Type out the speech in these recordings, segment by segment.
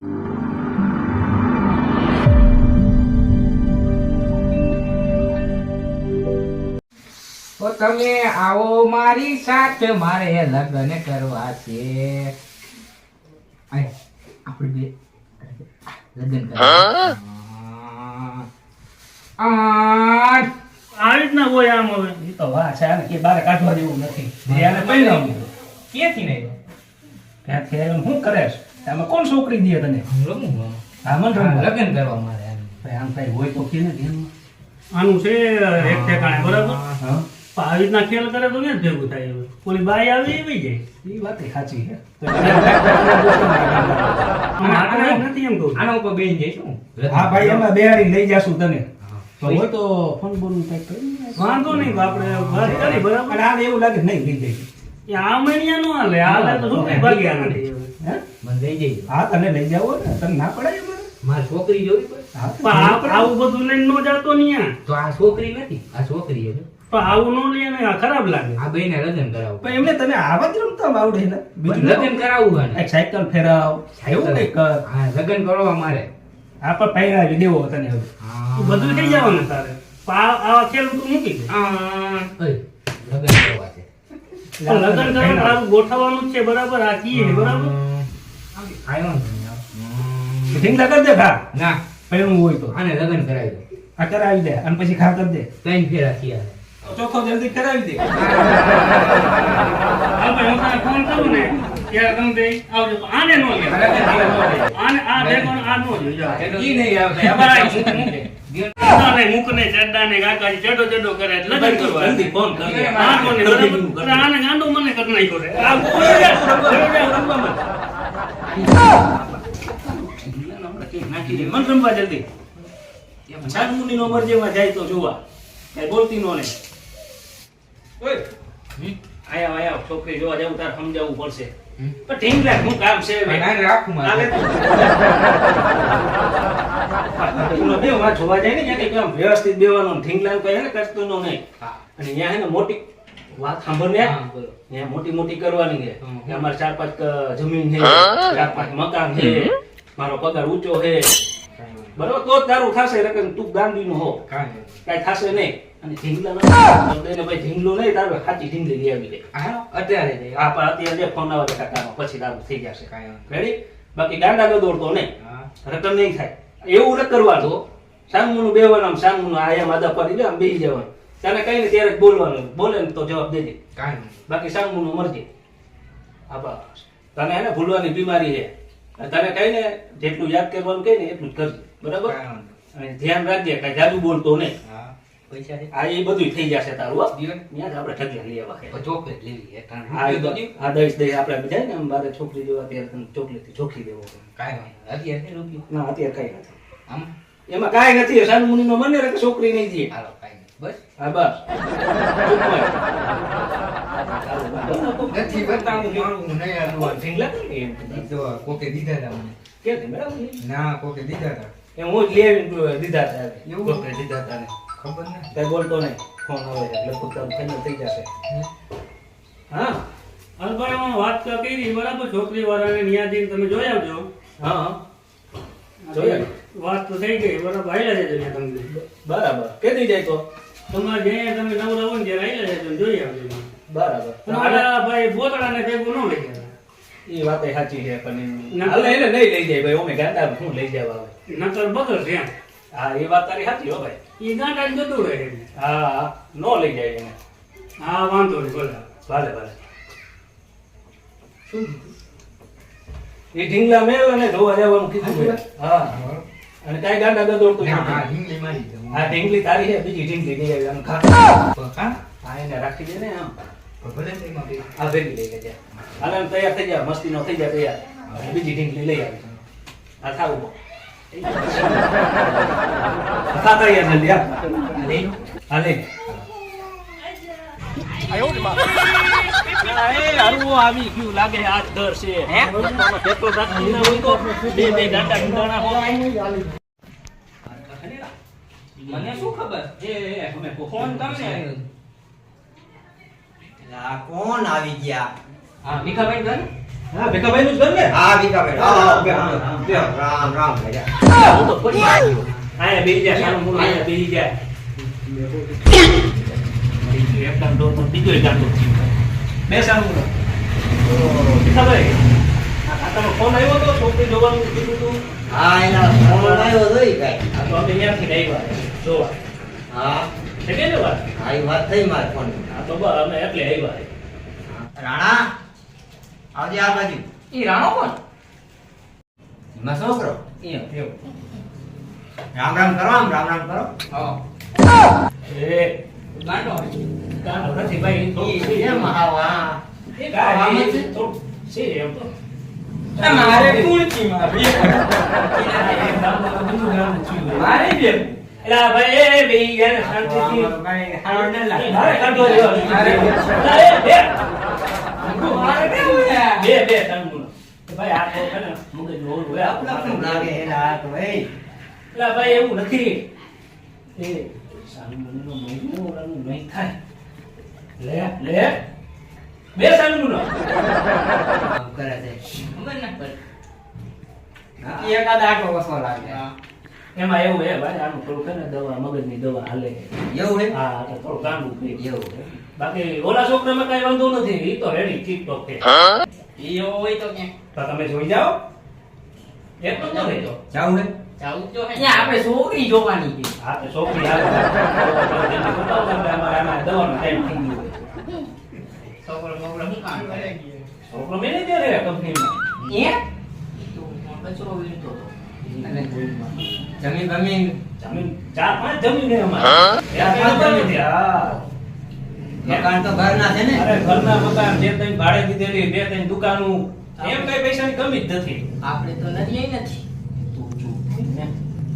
તો તમે આવો મારી સાથે મારે લગ્ન કરવા છે. આપણે બે લગ્ન કરવા આ આવી રીતના હોય આમ હવે. એ તો વાહ છે આને કે બારે કાઢવા જેવું નથી. આને પરિણામ ક્યાંથી નહીં શું કરે છે? આમાં કોણ છોકરી દે તને? રમું હા મન લગ્ન કરવા મારે આમ કઈ હોય તો કે ને. આનું છે એક ઠેકાણે બરાબર? હા. આવી રીતના ખેલ કરે તો ને ભેગું થાય ઓલી બાઈ આવી એવી જાય. એ વાત સાચી છે. નથી એમ કહું. આના ઉપર બેસી જઈશું. હા ભાઈ એમાં બેહાડી લઈ જાશું તને. હા. તો હોય તો ફોન બોન કંઈક કરી વાંધો નહીં આપણે વાત કરી બરાબર? અને એવું લાગે નહીં લઈ આ મહિના નો હાલે હાલે તો શું કઈ ભાગ્યા નથી. હે? મને લઈ જઈએ. હા તને લઈ જાવ ને. તને ના પડાય અમારે? મારી છોકરી જોવી પડે હા પણ આપણે આવું બધું લઈને નો જાતો નહીં તો આ છોકરી નથી આ છોકરી છે. પણ આવું નો લઈએ ને ખરાબ લાગે. આ બેને લગ્ન કરાવું. પણ એમને તને આવા જ રમતા આવડે ને? બીજું લગ્ન કરાવવું આને. સાયકલ ફેરાવ એવું કઈ કર હા લગ્ન કરવા મારે. આ પણ પહેરાવી દેવો તને હવે. હા. ઈ બધું થઈ જવાનું તારે. આ- આવા ખેલ તું મૂકી દે. લગ્ન કરવા છે. લગ્ન કરવાનું ગોઠવવાનું જ છે બરાબર? આ કીએ બરાબર? કાંઈ વાંધો નહીં, ના કરી દે ખા ના. પહેલું હોય તો. આને લગ્ન કરાવી દે. આ કરાવી દે. અને પછી ખા કરી દે. ત્રણ ફેરા થયા. ચોથો જલ્દી કરાવી દે. હવે હું તને ફોન કરું ને ત્યારે તમે બે આવજો. આને નો લે. આને આ ને આ નો જો ઈ નહીં આવે અમારા મૂક, મૂક. ચડ્ડા ને મૂક ને ચડ્ડા ને કાકાજી ચડો ચડો કરે એટલે લગન કરવા. જલ્દી ફોન કર. આ નો બરાબર? આને ગાંડો મને કરી નાખ્યો રે. આ બોલો યાર, બોલો યાર, રમવા માંડ. નાખી દે. મન રમવા જલ્દી. છાનમુની નો મરજીમાં જાય તો જોવા. કઈ બોલતી નો નહીં ઓય. આયા આયા છોકરી જોવા જાવ તાર સમજાવવું પડશે. પણ ઢીંગલા શું કામ છે રાખું મારે. જોવા જાય ને વ્યવસ્થિત બેવાનું ઠીંગલાલ કહે ને કરતું નો નહીં અને ત્યાં હે ને મોટી વાત સાંભળ ને. ને મોટી મોટી કરવાની છે. કે અમારે ચાર પાંચ જમીન છે ચાર પાંચ મકાન છે મારો પગાર ઊંચો છે. બરોબર તો તારું થશે રકમ તું નું હો. કઈ કાંઈ થશે નહીં. અને ઢીંગલા નો ભાઈ ઢીંગલો નહીં તારું સાચી ઢીંગલી લઈ આવી દે હા, અત્યારે. પણ અત્યારે ફોન આવે કાકાનો પછી તારું થઈ જશે. કાંઈ રેડી બાકી ગાંડા ન દોડતો નહીં. રકમ નહીં થાય. એવું ન કરવાનું. સાંગમુનું બેવાનું આમ સાંગમુનું આયા માદા પડી દે આમ બેસી જવાનું. તને કઈ ને ત્યારે બોલવાનું. બોલે ને તો જવાબ દેજે. કાંઈ નહીં. બાકી સાંગમુનું મરજી. આ બસ તને હે ને ભૂલવાની બીમારી છે. તને કઈ ને જેટલું યાદ કરવાનું કઈ ને એટલું જ કરજે. બરાબર. અને ધ્યાન રાખજે કઈ જાદુ બોલતો નહીં. પૈસા આ એ બધું થઈ જશે તારું હો. ત્યાં આપણે ઠગી લઈ આવવા ચોકલેટ લેવી. આ દઈશ દઈશ આપણે જાય ને આમ છોકરી જોવા અત્યારે તને ચોકલેટ ચોખી દેવો કાંઈ નહીં. અત્યારે ના અત્યારે કઈ નથી. આમ? એમાં કાંઈ નથી. સાનમુનિનો મને છોકરી નહીં નહીં. બસ. હા બસ નથી બતાવું મારું નહીં હાલવાનું. ઢીંગલા એમ તો કોકે દીધા હતા મને. કે બરાબર ના કોકે દીધા હતા એમ હું જ લઈ દીધા હતા એવું? છોકરી દીધા હતા ખબર ને કઈ બોલતો નહીં ફોન આવે એટલે પોતાનું final થઈ જશે હા અલભાઈ વાત તો કરી બરાબર છોકરી વાળાને ન્યા તમે જોઈ આવજો હા જોઈ વાત તો થઈ ગઈ બરાબર આયલા જજો તમને બરાબર કેદી જાય તો તમારે જે તમે નવરા હોય ને ત્યારે આયલા જજો જોઈ આવજો. બરાબર. તમારા ભાઈ બોતડાને ભેગું ન લઈ જતા એ વાત સાચી છે પણ હાલે એને નહીં લઈ જાય ભાઈ ઓમે ગાંડા શું લઈ જવા આવે? નકર બગર છે હા એ વાત તારી સાચી હો ભાઈ. એ ગાંડા જતું રહે હા હા. નો લઈ જાય એને. હા વાંધો નહીં ભલે. ભલે ભલે. એ ઢીંગલા મેળ અને ધોવા જવાનું કીધું હા. અને કાંઈ ગાંડા ગદોડતું ના. હા, ઢીંગલી મારી. આ ઢીંગલી તારી છે બીજી ઢીંગલી લઈ આવી. આમ ખા પણ કાં? હા એને રાખી દે ને આમ. ભલે ને એમાં આ ભેગી લઈ લેજે. હાલ તૈયાર થઈ જા મસ્તી નો થઈ જા તૈયાર. બીજી ઢીંગલી લઈ આવી. આ થા ઊભો. થા તૈયાર જલ્દી આ આ લઈ લો. હાલે આવી ગયું લાગે આ દર છે. પેટ્રોલ રાખી ના હોય તો બે બે ગાંડા ઢીંગાણા હોય મને શું ખબર? એ એ અમે ફોન તમને આ કોણ આવી ગયા? હા ભીખાભાઈ ઘર? હા ભીખાભાઈ નું જ ઘર ને? હા ભીખાભાઈ. હા, હા. રામ રામ ભૈયા હું તો પડી ગયો. આયા બેહી જા સાનું મૂળ આયા બેહી જા. એકદમ ડોર પર બીજો આ તમારો ફોન આવ્યો હતો છોકરી જોવાનું કીધું તું. હા એના ફોન આવ્યો હતો કાંઈ. આ તો અમે ત્યાંથી આવ્યા. જોવા. હા. છે કે ને વાત? હા એ વાત થઈ મારે ફોન આ તો બસ અમે એટલે આવ્યા. રાણા આવજે આ બાજુ. એ રાણો કોણ? એમાં છોકરો એવું રામ રામ કરો આમ રામ રામ કરો. હા. એ ગાંડો ગાંડો નથી ભાઈ ઈ તો છે એમ આવા એ ગાંડો છે થોડું છે એમ તો એ મારે કુણચી મારી મારે બે એલા ભાઈ એ બેહી ગયા ને શાંતિથી ભાઈ હારું ન લાગે મારે કાઢો રહ્યો. મારે બે. એલા, એ બે. મારે કેવું છે? બે બે ત્રણ ગુણ. ભાઈ આ તો છે ને મગજ ઓલું હોય આપણા આપણે. શું લાગે એના હાથ ભાઈ એલા ભાઈ એવું નથી એ સાનુમુનીનો મહિનો ઓલાનું નહીં થાય. લે લે. બે સાનુમુનો આમ કરે છે. ખબર ને હા. એકાદ આટો ઓછો લાગે. એમાં એવું હે ભાઈ આનું થોડું છે ને દવા મગજની દવા હાલે. એવું હે? હા એટલે થોડું કાંડું થઈ એવું હે. બાકી ઓલા છોકરામાં કઈ વાંધો નથી ઈ તો રેડી ઠીક ટોક છે. હોય તો ક્યાં તો તમે જોઈ જાઓ. એક તો જાવું હે? આપણે છોકરી જોવાની છે. હા તો છોકરી ને. છોકરો શું કામ કરે? છોકરો મેનેજર હે? કંપનીમાં એ કચરો વીણતો હતો. જમીન જમીન ચાર પાંચ જમીન હે અમારે. ચાર પાંચ જમીન છે? હા. મકાન તો ઘરના છે ને? અરે ઘરના મકાન જે તઈ ભાડે દીધેલી બે ત્રણ દુકાનો એમ કઈ પૈસાની કમી જ નથી. આપણે તો નથી નથી. તું ચૂપ. ને.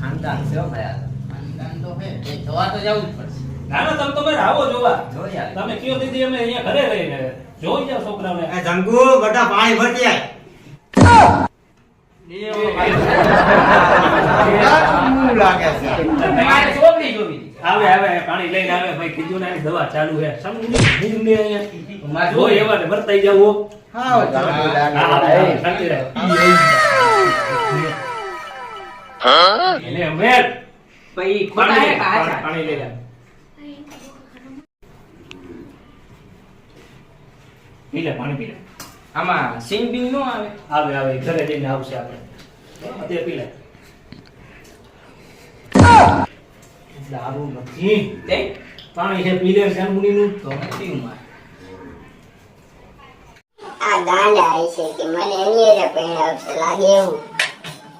ખાનદાન છે ભાઈ ખાનદાન તો હે એ જોવા તો જવું જ પડશે. ના ના તમે તમે આવો જોવા. જોઈ આવે. તમે કયો દીદી અમે અહીંયા ઘરે રહીને જોઈ જાવ છોકરાને એ જંગુ બટા પાણી ભરતી આય. આવે આવે પાણી લઈને આવે. ભાઈ કીધું ને દવા ચાલુ છે. સમજી અહીંયા. જો એવા ને વર્તાઈ જાવ હા. હા. હા, શાંતિ રહે. એને મેલ પછી ખોટા હે પાણી પાણી લઈ લે. પી લે પાણી પી લે. આમાં સિંગ બિંગ નો આવે? આવે આવે. ઘરે જઈને આવશે આપણે. અત્યારે પી લે. દારૂ નથી. દે પાણી છે પી લે જાનમુનીનું તો નથી ઉમાર આ ગાંડા હશે કે મને એની હારે પહેરાવશે લાગે એવું.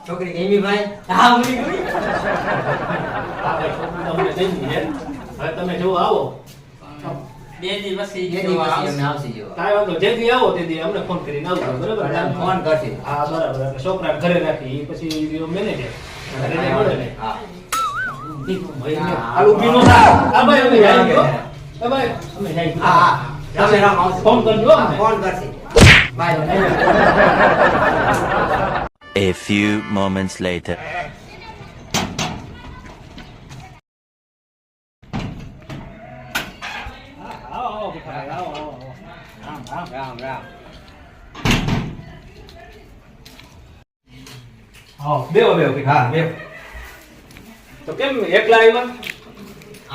છોકરી કેમી ભાઈ? હા ઉડી ગઈ છોકરી તમને છે હવે તમે જો આવો. બે દિવસ બે દિવસ. એમને આવશે જો કાંઈ વાંધો જેથી આવો તેથી અમને ફોન કરીને આવજો બરાબર? ફોન કરશે. હા બરાબર. એટલે છોકરા ઘરે રાખી પછી મેનેજર ઘરે મળે ને? હા. આ ઊભી નો આ ભાઈ અમે જાય આ ભાઈ અમે જાય હા, હા. તમે રામ. ફોન કરજો અમને. ફોન કરશે by A few moments later. આવો આવો ભીખાભાઈ, આવો આવો આવો. રામ રામ રામ રામ આવો બેહો બેહો ભીખા, બેહો તો કેમ એકલા આવ્યા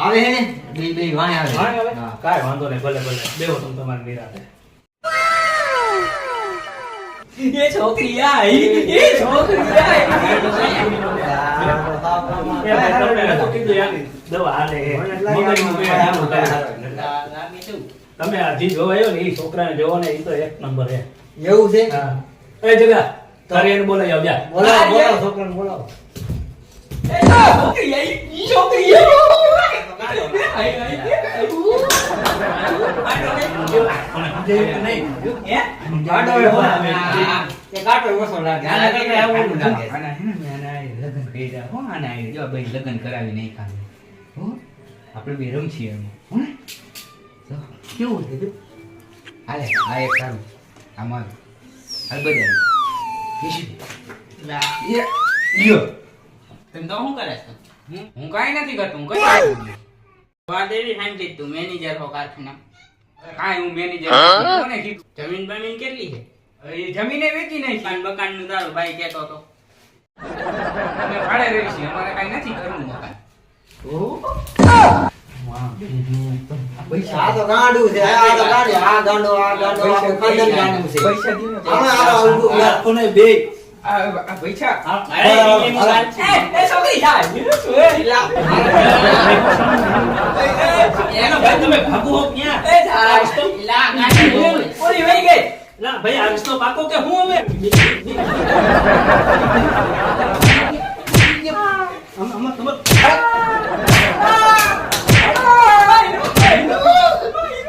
આવે હે ને બે બે વાય આવે હા, આવે? હા. કાંઈ વાંધો નહીં ભલે ભલે બેહો તમે તમારી નિરાંતે. એ છોકરી આઈ એ છોકરી આઈ તમે આ જે જોવા ને એ છોકરાને જોવો ને એ તો એક નંબર છે એવું છે એ જગા તારે એને બોલાવી આવ જા બોલાવો બોલાવો છોકરાને બોલાવો એ છોકરી આઈ ઈ છોકરી આઈ આઈ આઈ ગાડો લાગે. આવું લાગે. લગ્ન કરી દે હો આના આઈ જો ભાઈ લગ્ન કરાવી નહીં ખાલી હો આપણે બે રમશીએ એમ. હો ને? કેવું છે જો? હાલે આ એક સારું. આમાં હાલ લ્યો. તમે તો હું કરે હું હું કાંઈ નથી કરતો હું કઈ વાત એવી સાંભળી તું મેનેજર હો કારખાના. કાંઈ હું મેનેજર કોને કીધું? જમીન બમીન કેટલી છે? એ જમીને વેચી નાખી. મકાનનું તારો ભાઈ કહેતો હતો. અમે ભાડે રહી છીએ અમારે કાંઈ નથી કરવું મકાન. આ તો ગાંડું છે. આ તો ગાંડું. આ ગાંડો આ ગાંડો ખાનદાન ગાંડું છે. પૈસા તો. આમાં આમાં ઊભું ઊભું બે? આ આ પૈસા? અરે, એની વાત છે. એનો ભાઈ તમે ભાગો હો ક્યાં લા, કાંઈ